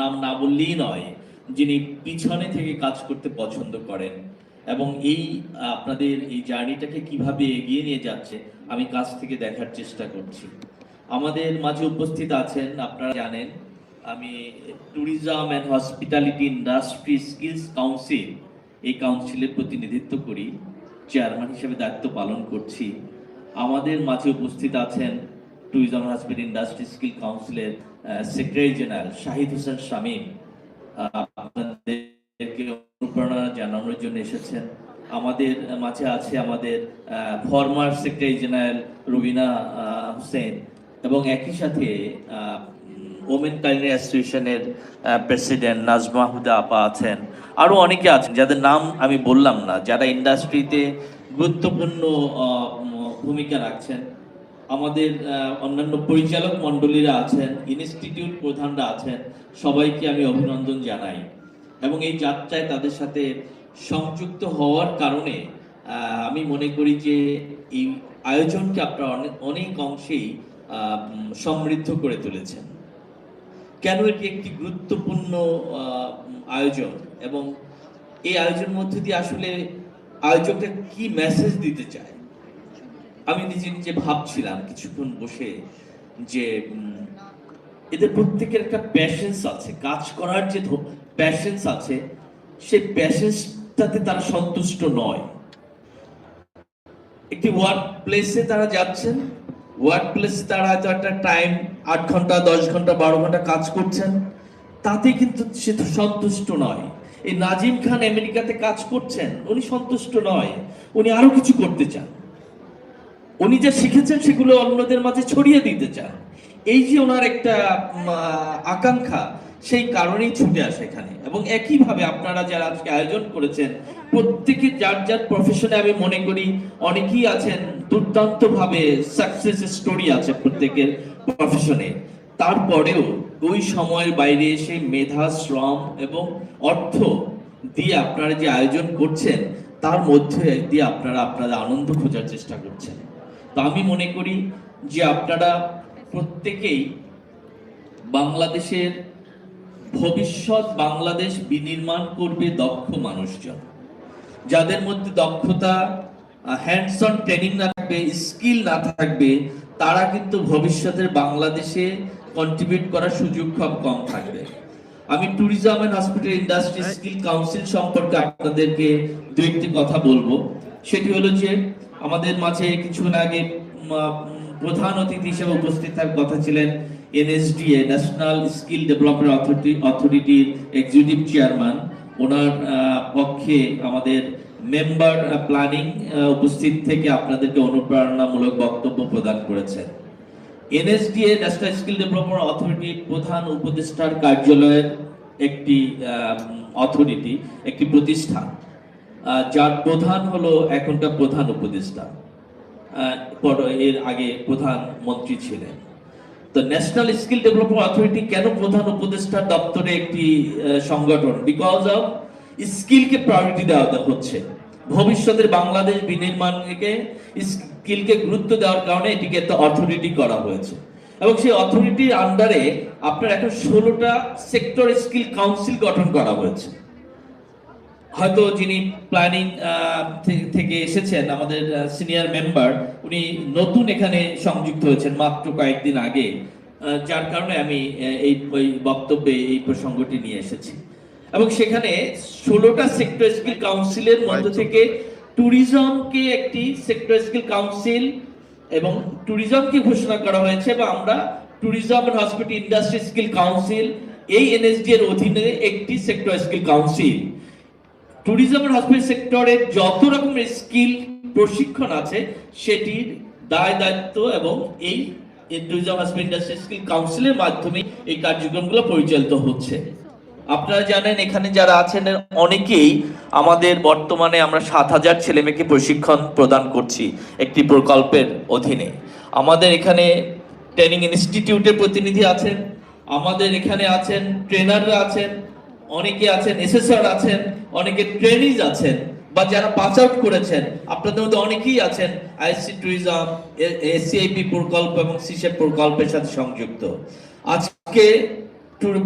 নাম না বললেই নয়, যিনি পিছনে থেকে কাজ করতে পছন্দ করেন। এবং এই, আপনাদের এই জার্নিটাকে কীভাবে এগিয়ে নিয়ে যাচ্ছে, আমি কাছ থেকে দেখার চেষ্টা করছি। আমাদের মাঝে উপস্থিত আছেন, আপনারা জানেন, আমি tourism and hospitality industry skills council এই কাউন্সিলের প্রতিনিধিত্ব করি চেয়ারম্যান হিসেবে দায়িত্ব পালন করছি। আমাদের মাঝে উপস্থিত আছেন ট্যুরিজম হসপিটাল ইন্ডাস্ট্রি স্কিল কাউন্সিলের সেক্রেটারি জেনারেল শাহিদ হোসেন শামীম আপনাদেরকে অনুপ্রেরণা জানানোর জন্য এসেছেন। আমাদের মাঝে আছে আমাদের former secretary general Rubina Hossain এবং একই সাথে ওমেন কাইন্ডলি অ্যাসোসিয়েশনের প্রেসিডেন্ট নাজমা হুদা আপা আছেন। আরও অনেকে আছেন যাদের নাম আমি বললাম না, যারা ইন্ডাস্ট্রিতে গুরুত্বপূর্ণ ভূমিকা রাখছেন। আমাদের অন্যান্য পরিচালক মণ্ডলীরা আছেন, ইনস্টিটিউট প্রধানরা আছেন, সবাইকে আমি অভিনন্দন জানাই। এবং এই যাত্রায় তাদের সাথে সংযুক্ত হওয়ার কারণে আমি মনে করি যে এই আয়োজনকে আপনারা অনেক অনেক অংশেই সমৃদ্ধ করে তুলেছেন। কেন এটি একটি গুরুত্বপূর্ণ আয়োজন? এবং এই আয়োজনের মধ্যে দিয়ে আসলে আয়োজকটা কি মেসেজ দিতে চায়? আমি নিজে নিজে ভাবছিলাম কিছুক্ষণ বসে যে এদের প্রত্যেকের একটা প্যাশেন্স আছে। কাজ করার যে প্যাশেন্স আছে সেই প্যাশেন্সটাতে তারা সন্তুষ্ট নয়। একটি ওয়ার্ক প্লেসে তারা যাচ্ছেন ওয়ার্ক প্লেসে তারা হয়তো একটা টাইম আট ঘণ্টা, দশ ঘণ্টা, বারো ঘণ্টা কাজ করছেন, তাতে কিন্তু সে তো সন্তুষ্ট নয়। এই নাজিম খান আমেরিকাতে কাজ করছেন, উনি সন্তুষ্ট নয়। উনি আরও কিছু করতে চান। উনি যা শিখেছেন সেগুলো অন্যদের মাঝে ছড়িয়ে দিতে চান। এই যে ওনার একটা আকাঙ্ক্ষা, সেই কারণেই ছুটে আসে এখানে। এবং একইভাবে আপনারা যারা আজকে আয়োজন করেছেন, প্রত্যেকে যার যার প্রফেশনে আমি মনে করি, অনেকেই আছেন দুর্দান্ত ভাবে সাকসেস স্টোরি আছে প্রত্যেকের প্রফেশনে তারপরেও ওই সময়ের বাইরে সেই মেধা, শ্রম এবং অর্থ দিয়ে আপনারা যে আয়োজন করছেন, তার মধ্যে দিয়ে আপনারা আপনারা আনন্দ খোঁজার চেষ্টা করছেন। তো আমি মনে করি যে আপনারা প্রত্যেকেই বাংলাদেশের ভবিষ্যৎ বাংলাদেশ বিনির্মাণ করবে দক্ষ মানুষজন। যাদের মধ্যে দক্ষতা হ্যান্ডস অন ট্রেনিং না থাকবে স্কিল না থাকবে, তারা কিন্তু ভবিষ্যতের বাংলাদেশে কন্ট্রিবিউট করার সুযোগ খুব কম থাকবে। আমি tourism and hospital industry skill council সম্পর্কে আপনাদেরকে দু একটি কথা বলব। সেটি হলো যে আমাদের মাঝে কিছুক্ষণ আগে প্রধান অতিথি হিসেবে উপস্থিত থাকার কথা ছিলেন NSDA national skill development authority অথরিটির এক্সিকিউটিভ চেয়ারম্যান ওনার পক্ষে আমাদের মেম্বার প্ল্যানিং উপস্থিত থেকে আপনাদেরকে অনুপ্রেরণামূলক বক্তব্য প্রদান করেছেন। এনএসডিএ ন্যাশনাল স্কিল ডেভেলপমেন্ট অথরিটির প্রধান উপদেষ্টার কার্যালয়ের একটি অথরিটি একটি প্রতিষ্ঠান। যার প্রধান হলো এখনকার প্রধান উপদেষ্টা। এর আগে প্রধান মন্ত্রী ছিলেন। তো ন্যাশনাল স্কিল ডেভেলপমেন্ট অথরিটি কেন প্রধান উপদেষ্টা দপ্তরে একটি সংগঠন? বিকজ অফ স্কিলকে প্রায়োরিটি দেওয়া হচ্ছে। ভবিষ্যতের বাংলাদেশ বিনির্মাণকে স্কিলকে গুরুত্ব দেওয়ার কারণে এটিকে একটা অথরিটি করা হয়েছে। এবং সেই অথরিটির আন্ডারে আপনার এখন ষোলোটা সেক্টর স্কিল কাউন্সিল গঠন করা হয়েছে। হয়তো যিনি প্ল্যানিং থেকে এসেছেন আমাদের সিনিয়র মেম্বার উনি নতুন এখানে সংযুক্ত হয়েছেন মাত্র কয়েকদিন আগে। যার কারণে আমি এই ওই বক্তব্যে এই প্রসঙ্গটি নিয়ে এসেছি। এবং সেখানে ষোলোটা সেক্টর স্কিল কাউন্সিলের মধ্য থেকে ট্যুরিজমকে একটি সেক্টর স্কিল কাউন্সিল এবং ট্যুরিজমকে ঘোষণা করা হয়েছে বা আমরা tourism and hospital industry skill council এই এনএসডি এর অধীনে একটি sector skill council tourism and hospital সেক্টরের যত রকমের স্কিল প্রশিক্ষণ আছে, সেটির দায় দায়িত্ব এবং এই ট্যুরিজম হসপিটাল ইন্ডাস্ট্রি স্কিল কাউন্সিলের মাধ্যমে এই কার্যক্রমগুলো পরিচালিত হচ্ছে। আপনারা জানেন, এখানে যারা আছেন, অনেকেই আমাদের বর্তমানে আমরা সাত হাজার ছেলে মেয়েকে প্রশিক্ষণ প্রদান করছি একটি প্রকল্পের অধীনে। আমাদের এখানে ট্রেনিং ইনস্টিটিউটের প্রতিনিধি আছেন, আমাদের এখানে আছেন ট্রেনাররা আছেন অনেকে আছেন এসেসর আছেন, অনেকে ট্রেনিজ আছেন, বা যারা পাস আউট করেছেন, আপনাদের মধ্যে অনেকেই আছেন আইসি ট্যুরিজম এসিআইপি প্রকল্প এবং সিসেপ প্রকল্পের সাথে সংযুক্ত। আজকে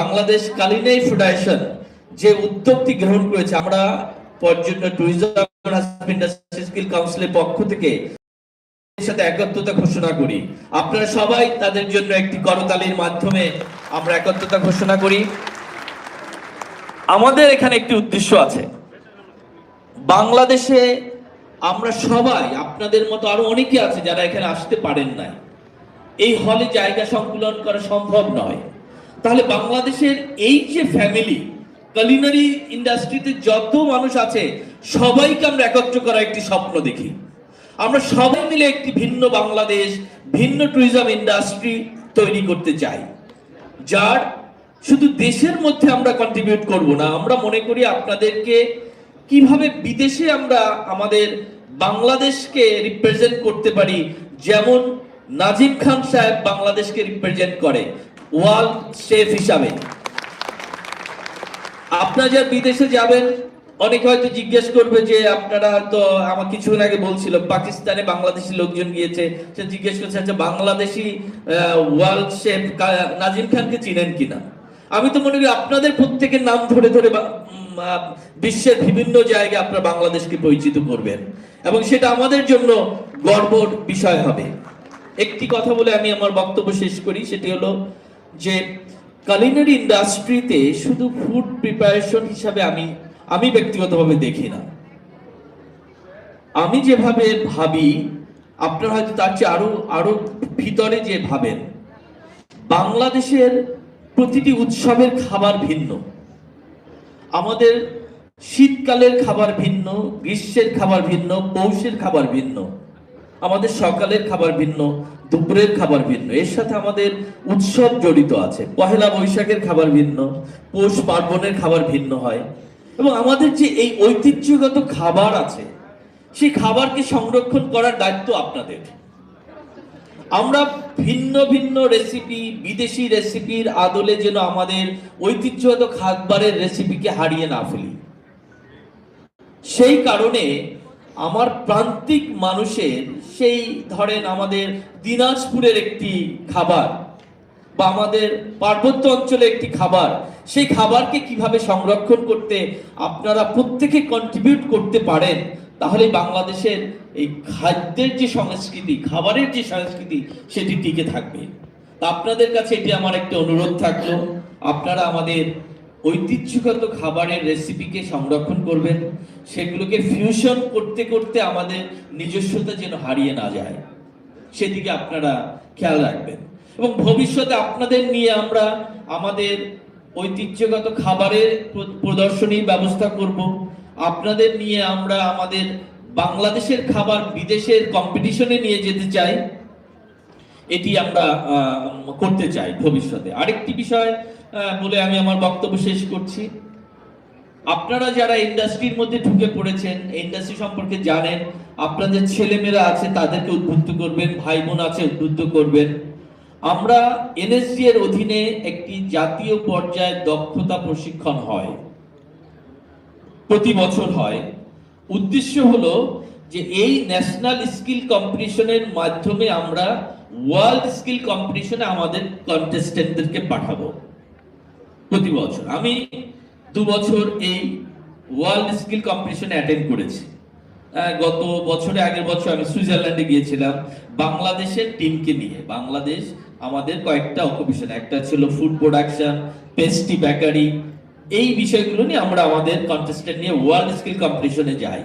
বাংলাদেশ কালিনারি ফেডারেশন যে উদ্যোগটি গ্রহণ করেছে, আমরা পর্যটন ট্যুরিজম স্কিল কাউন্সিলের পক্ষ থেকে সাথে একত্রতা ঘোষণা করি। আপনারা সবাই তাদের জন্য একটি করতালির মাধ্যমে আমরা একত্রতা ঘোষণা করি। আমাদের এখানে একটি উদ্দেশ্য আছে। বাংলাদেশে আমরা সবাই, আপনাদের মতো আরও অনেকে আছে যারা এখানে আসতে পারেন নাই। এই হলে জায়গা সংকুলন করা সম্ভব নয়। তাহলে বাংলাদেশের এই যে ফ্যামিলি কালিনারি ইন্ডাস্ট্রিতে যত মানুষ আছে, সবাইকে আমরা একত্র করা একটি স্বপ্ন দেখি। আমরা সবাই মিলে একটি ভিন্ন বাংলাদেশ, ভিন্ন ট্যুরিজম ইন্ডাস্ট্রি তৈরি করতে চাই। যার শুধু দেশের মধ্যে আমরা কন্ট্রিবিউট করব না, আমরা মনে করি আপনাদেরকে কীভাবে বিদেশে আমরা আমাদের বাংলাদেশকে রিপ্রেজেন্ট করতে পারি, যেমন নাজিম খান সাহেব বাংলাদেশকে রিপ্রেজেন্ট করে, ওয়ার্ল্ড শেফ হিসাবে। আপনারা যারা বিদেশে যাবেন, অনেকে হয়তো জিজ্ঞেস করবে যে আপনারা তো আমার কিছুদিন আগে বলছিল, পাকিস্তানে বাংলাদেশি লোকজন গিয়েছে, সে জিজ্ঞেস করছে আচ্ছা বাংলাদেশি ওয়ার্ল্ড শেফ নাজিম খানকে চিনেন কিনা? আমি তো মনে করি আপনাদের প্রত্যেকের নাম ধরে ধরে বিশ্বের বিভিন্ন জায়গায় আপনারা বাংলাদেশকে পরিচিত করবেন। এবং সেটা আমাদের জন্য গর্বর বিষয় হবে। একটি কথা বলে আমি আমার বক্তব্য শেষ করি, সেটি হলো যে কালিনারি ইন্ডাস্ট্রিতে শুধু ফুড প্রিপারেশন হিসাবে আমি আমি ব্যক্তিগতভাবে দেখি না। আমি যেভাবে ভাবি, আপনারা হয়তো তার চেয়ে আরও আরও ভিতরে যে ভাবেন, বাংলাদেশের প্রতিটি উৎসবের খাবার ভিন্ন। আমাদের শীতকালের খাবার ভিন্ন, গ্রীষ্মের খাবার ভিন্ন, পৌষের খাবার ভিন্ন, আমাদের সকালের খাবার ভিন্ন, দুপুরের খাবার ভিন্ন। এর সাথে আমাদের উৎসব জড়িত আছে। পহেলা বৈশাখের খাবার ভিন্ন, পৌষ পার্বণের খাবার ভিন্ন হয়। এবং আমাদের যে এই ঐতিহ্যগত খাবার আছে, সেই খাবারকে সংরক্ষণ করার দায়িত্ব আপনাদের। আমরা ভিন্ন ভিন্ন রেসিপি বিদেশি রেসিপির আদলে যেন আমাদের ঐতিহ্যগত খাবারের রেসিপিকে হারিয়ে না ফেলি। সেই কারণে আমার প্রান্তিক মানুষের সেই ধরেন আমাদের দিনাজপুরের একটি খাবার বা আমাদের পার্বত্য অঞ্চলে একটি খাবার, সেই খাবারকে কীভাবে সংরক্ষণ করতে আপনারা প্রত্যেকে কন্ট্রিবিউট করতে পারেন তাহলে বাংলাদেশের এই খাদ্যের যে সংস্কৃতি, খাবারের যে সংস্কৃতি, সেটি টিকে থাকবে। তা আপনাদের কাছে এটি আমার একটা অনুরোধ থাকল। আপনারা আমাদের ঐতিহ্যগত খাবারের রেসিপিকে সংরক্ষণ করবেন। সেগুলোকে ফিউশন করতে করতে আমাদের নিজস্বতা যেন হারিয়ে না যায়। সেদিকে আপনারা খেয়াল রাখবেন। এবং ভবিষ্যতে আপনাদের নিয়ে আমরা আমাদের ঐতিহ্যগত খাবারের প্রদর্শনীর ব্যবস্থা করব। আপনাদের নিয়ে আমরা আমাদের বাংলাদেশের খাবার বিদেশের কম্পিটিশনে নিয়ে যেতে চাই, এটি আমরা করতে চাই ভবিষ্যতে। আরেকটি বিষয় বলে আমি আমার বক্তব্য শেষ করছি। আপনারা যারা ইন্ডাস্ট্রির মধ্যে ঢুকে পড়েছেন, ইন্ডাস্ট্রি সম্পর্কে জানেন, আপনাদের ছেলেমেয়েরা আছে, তাদেরকে উদ্বুদ্ধ করবেন ভাই বোন আছে, উদ্বুদ্ধ করবেন। আমরা এনএসডি এর অধীনে একটি জাতীয় পর্যায়ে দক্ষতা প্রশিক্ষণ হয়। প্রতি বছর হয়। উদ্দেশ্য হলো যে এই ন্যাশনাল স্কিল কম্পিটিশনের মাধ্যমে আমরা ওয়ার্ল্ড স্কিল কম্পিটিশনে আমাদের কন্টেস্টেন্টদেরকে পাঠাবো প্রতি বছর। আমি দু বছর এই ওয়ার্ল্ড স্কিল কম্পিটিশনে অ্যাটেন্ড করেছি। গত বছরে, আগের বছর আমি সুইজারল্যান্ডে গিয়েছিলাম। বাংলাদেশের টিমকে নিয়ে। বাংলাদেশ আমাদের কয়েকটা অকুপেশন একটা ছিল ফুড প্রোডাকশন পেস্টি বেকারি এই বিষয়গুলো নিয়ে আমরা আমাদের কন্টেস্টেন্ট নিয়ে ওয়ার্ল্ড স্কিল কম্পিটিশনে যাই।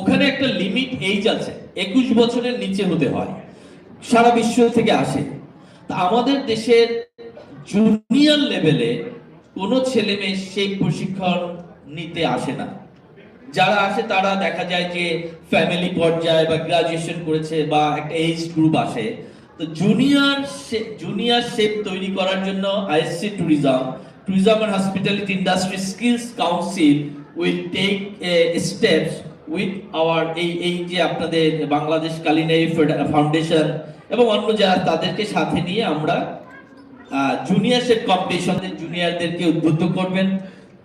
ওখানে একটা লিমিট এইজ আছে, একুশ বছরের নিচে হতে হয়, সারা বিশ্ব থেকে আসে। তা আমাদের দেশের জুনিয়র লেভেলে কোনো ছেলে মেয়ে সেই প্রশিক্ষণ নিতে আসে না। যারা আসে তারা দেখা যায় যে ফ্যামিলি পর্যায়ে বা গ্রাজুয়েশন করেছে বা একটা এজ গ্রুপ আসে। তো জুনিয়র জুনিয়র শেপ তৈরি করার জন্য ISC tourism tourism and hospitality industry skills council will take steps with our এই এই যে আপনাদের বাংলাদেশ কালিনারি ফাউন্ডেশন এবং অন্য যারা তাদেরকে সাথে নিয়ে আমরা জুনিয়র সেট কম্পিটিশনে জুনিয়রদেরকে উদ্বুদ্ধ করবেন।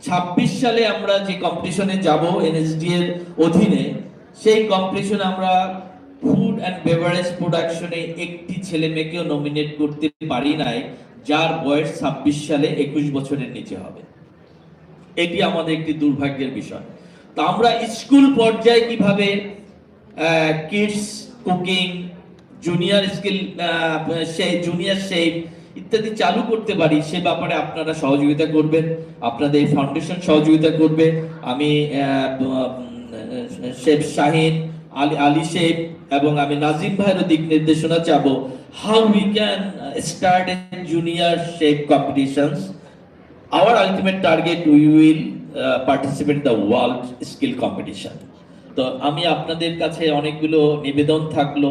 ছাব্বিশ সালে আমরা যে কম্পিটিশনে যাব এনএসডি এর অধীনে, সেই কম্পিটিশনে আমরা ফুড অ্যান্ড বেভারেজ প্রোডাকশনে একটি ছেলে মেয়েকেও নমিনেট করতে পারি নাই। যার বয়স ছাব্বিশ সালে একুশ বছরের নিচে হবে। এটি আমাদের একটি দুর্ভাগ্যের বিষয়। তো আমরা স্কুল পর্যায়ে কীভাবে কিডস কুকিং জুনিয়র স্কিল সেই জুনিয়র শেপ ইত্যাদি চালু করতে পারি, সে ব্যাপারে আপনারা সহযোগিতা করবেন, আপনাদের ফাউন্ডেশন সহযোগিতা করবে। আমি শেফ শাহিন আলী আলী শেখ এবং আমি নাজিম ভাইয়ের দিক নির্দেশনা চাবো। How we can start junior chef competitions our ultimate target we will participate the world skill competition তো আমি আপনাদের কাছে অনেকগুলো নিবেদন থাকল।